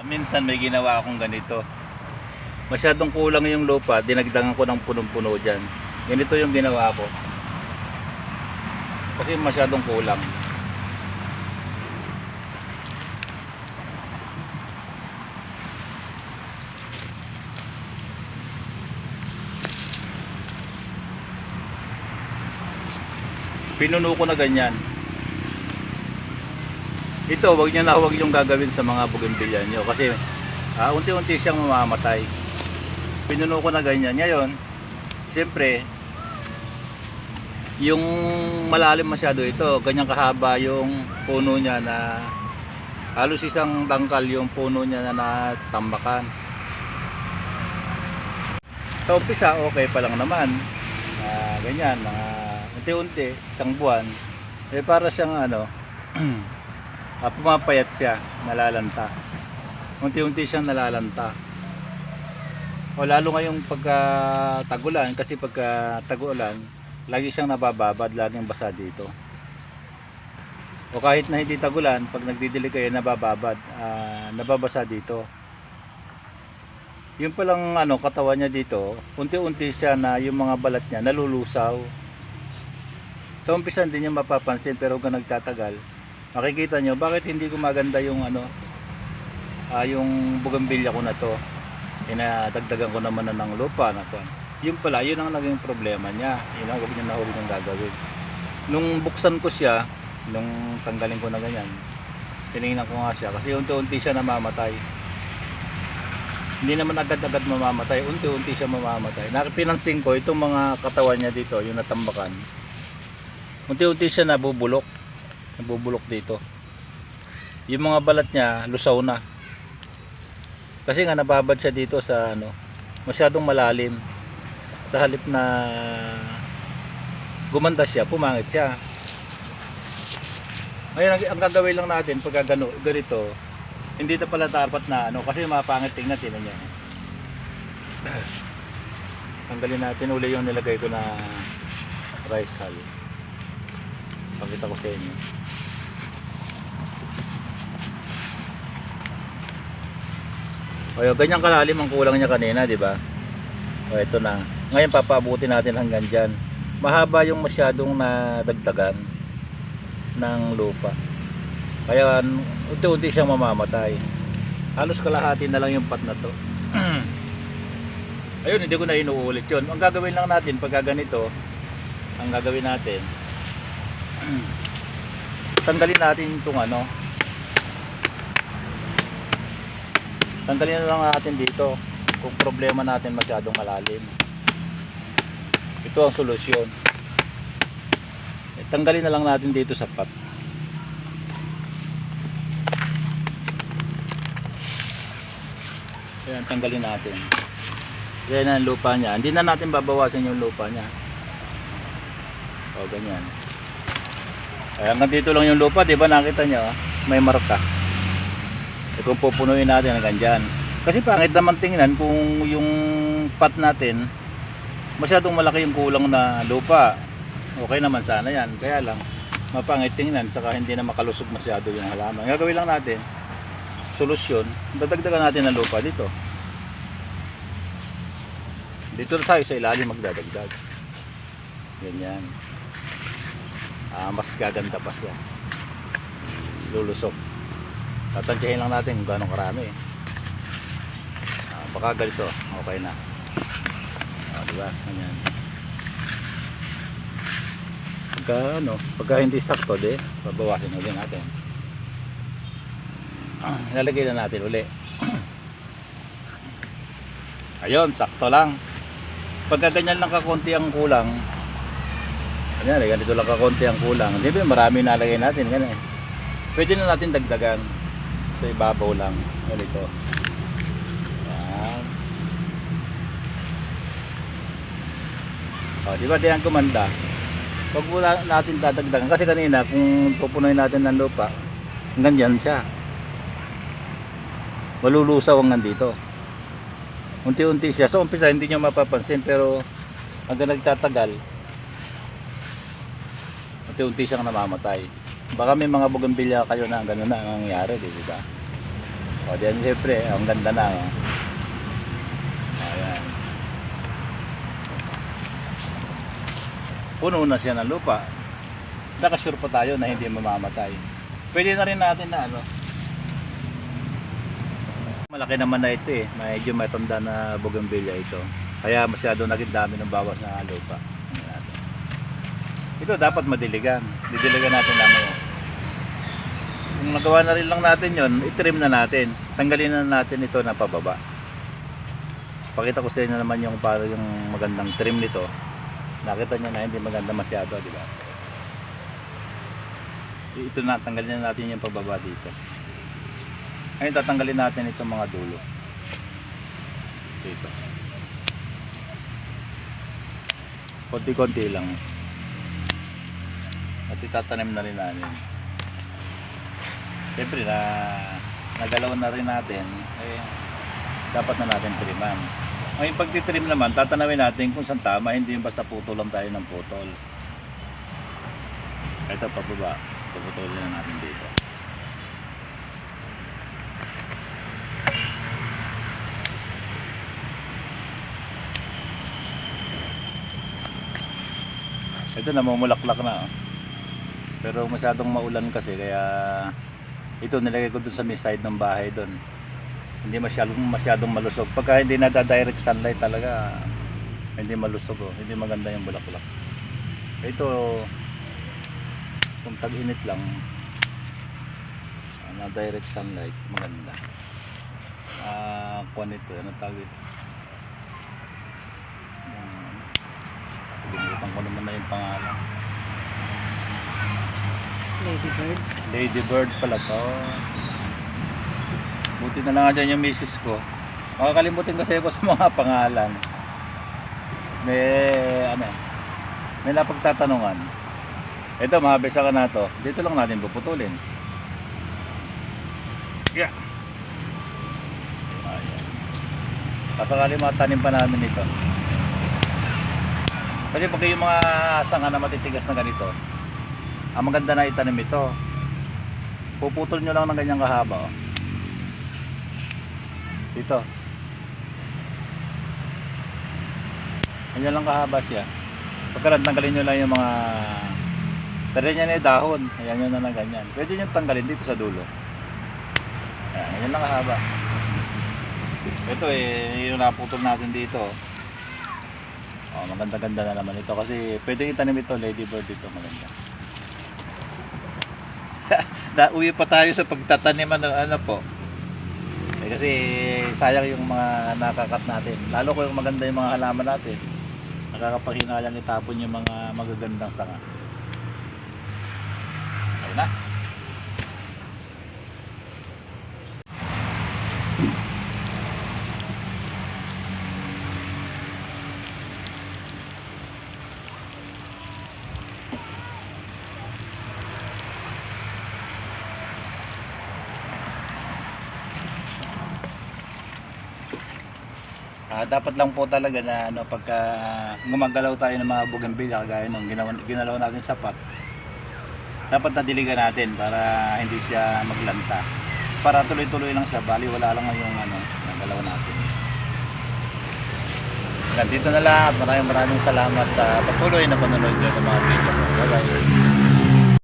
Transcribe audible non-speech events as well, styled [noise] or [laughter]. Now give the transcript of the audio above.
Ah, Minsan may ginawa akong ganito. Masyadong kulang yung lupa, dinagdagan ko ng punong-puno dyan. Ganito yung ginawa ko. Kasi masyadong kulang. Pinuno ko na ganyan. Ito, wag niyo na wag yung gagawin sa mga bougainvillea nyo kasi ah, unti-unti siyang mamamatay. Pinuno ko na ganyan. Ngayon, siyempre, yung malalim masyado ito, ganyan kahaba yung puno niya na halos isang tangkal yung puno niya na natambakan. Sa umpisa, okay pa lang naman. Ah, ganyan, mga unti-unti, isang buwan, eh para siyang ano, [clears throat] ah, pumapayat siya, nalalanta. Unti-unti siyang nalalanta. O lalo ngayong pagka tagulan, kasi pagka tagulan, lagi siyang nabababad, laging basa dito. O kahit na hindi tagulan, pag nagdidilig kayo, nabababad, ah, nababasa dito. Yung palang ano, katawan niya dito, unti-unti siya na yung mga balat niya nalulusaw. Sa umpisa hindi niyo mapapansin pero kung nagtatagal, makikita niyo bakit hindi gumaganda yung ano, ah, yung bugambilya ko na to. Inadagdagan ko naman na ng lupa na to. Yung pala, yun ang naging problema niya. Yun ang huwag niyo na huwag niyong gagawin. Nung buksan ko siya, nung tanggalin ko na ganyan, tinignan ko nga siya kasi unti-unti siya namamatay hindi naman agad-agad mamamatay, unti-unti siya mamamatay. Nakipinansin ko itong mga katawan niya dito, yung natambakan. Unti-unti siya nabubulok. Nabubulok dito. Yung mga balat niya lusaw na. Kasi nga nababad siya dito sa ano, masyadong malalim. Sa halip na gumanda siya, pumangit siya. Ngayon, ang, ang gagawin lang natin pag gano, ganito, hindi na pala dapat na ano kasi mapangit tingnan tingnan niya [clears throat] tanggalin natin uli yung nilagay ko na rice hull pakita ko sa inyo o yung ganyan kalalim ang kulang niya kanina di ba o ito na ngayon papabuti natin hanggang dyan mahaba yung masyadong nadagdagan ng lupa kaya unti-unti siyang mamamatay. Halos kalahati na lang yung pat na to. [clears throat] Ayun, hindi ko na inuulit yun. Ang gagawin lang natin pag ganito, ang gagawin natin, tanggalin natin itong ano, tanggalin na lang natin dito kung problema natin masyadong malalim. Ito ang solusyon. Eh, Tanggalin na lang natin dito sa pat. Ayan, tanggalin natin. Yan ang lupa niya. Hindi na natin babawasan yung lupa niya. O, ganyan. Kaya hanggang dito lang yung lupa, di ba nakita niyo? ah? May marka. E kung pupunuin natin hanggang dyan. Kasi pangit naman tingnan kung yung pat natin, masyadong malaki yung kulang na lupa. Okay naman sana yan. Kaya lang, mapangit tingnan, saka hindi na makalusog masyado yung halaman. Gagawin lang natin, solusyon, dadagdagan natin ng lupa dito. Dito tayo sa ilalim magdadagdag. Ganyan. Ah, mas gaganda pa siya. Lulusok. Tatansyahin lang natin kung gaano karami. Ah, baka ganito, okay na. Ah, di ba? Ganyan. Pagka ano, pagka hindi sakto, di, babawasin ulit natin. Ah, ilalagay na natin uli [clears throat] ayun sakto lang pagka ganyan lang kakunti ang kulang ganyan ganito lang kakunti ang kulang. Di ba marami nalagay natin ganyan pwede na natin dagdagan sa ibabaw lang. Ganito. Yan o di ba di ang kumanda? Huwag mo na- natin dadagdagan. Kasi kanina kung pupunuin natin ng lupa hanggang dyan siya. Malulusaw ang nandito. Unti-unti siya. Sa umpisa hindi nyo mapapansin pero hanggang nagtatagal unti-unti siyang namamatay baka may mga bugambilya kayo na gano'n na ang nangyayari di ba O, diyan siyempre, ang ganda na. Oh. Ayan. Puno na siya ng lupa. Nakasure pa tayo na hindi mamamatay. Pwede na rin natin na ano. Malaki naman na ito eh. Medyo matanda na bougainvillea ito. Kaya masyado naging dami ng bawas na lupa. Ito dapat madiligan. Didiligan natin namin. Kung nagawa na rin lang natin yon, itrim na natin. Tanggalin na natin ito na pababa. Pakita ko sa inyo naman yung para yung magandang trim nito. Nakita niyo na hindi maganda masyado, di ba? Ito na, tanggalin na natin yung pababa dito. Ngayon tatanggalin natin itong mga dulo. Dito. Konti-konti lang. At itatanim na rin natin. Siyempre na nagalaw na rin natin, eh, dapat na natin triman. Ngayon pagtitrim naman, tatanawin natin kung saan tama, hindi yung basta putol lang tayo ng putol. Ito pababa, puputulin na natin dito. Ito namumulaklak na. oh. Pero masyadong maulan kasi kaya ito nilagay ko dun sa may side ng bahay doon. Hindi masyadong masyadong malusog. Pagka hindi nada-direct sunlight talaga hindi malusog oh. Hindi maganda yung bulaklak. Ito kung tag-init lang na direct sunlight maganda. Ah, kuha nito, ano tawag ito? Ah, Kalimutan ko naman na yung pangalan. Ladybird. Ladybird pala to. Buti na lang dyan yung misis ko. Makakalimutin kasi ako sa mga [laughs] pangalan. May, ano, may napagtatanungan. Ito, mahabisa ka na to. Dito lang natin puputulin. Yeah. Ayan. Pasakali matanim pa namin ito. Kasi pag yung mga sanga na matitigas na ganito, ang maganda na itanim ito. Puputol nyo lang ng ganyang kahaba. Oh. Dito. Ganyan lang kahaba siya. Pagkaran tanggalin nyo lang yung mga Tari niya na yung dahon. Ayan yun na na ganyan. Pwede nyo tanggalin dito sa dulo. Ayan, ganyan lang kahaba. Ito eh, yung naputol natin dito. Oh, maganda-ganda na naman ito kasi pwede itanim ito, ladybird dito maganda. Nauwi pa tayo sa pagtataniman ng ano po. Eh, kasi sayang yung mga nakakat natin. Lalo ko yung maganda yung mga halaman natin. Nakakapaghinayang itapon yung mga magagandang sanga. Ayun na. Dapat lang po talaga na ano pagka gumagalaw tayo ng mga bougainvillea kagaya nung ginawa, ginalaw natin sapat. Dapat nadiligan natin para hindi siya maglanta. Para tuloy-tuloy lang siya, bali wala lang yung ano, nagalaw natin. Hanggang dito na lang. Maraming maraming salamat sa patuloy na panonood ng mga video ko. Bye-bye.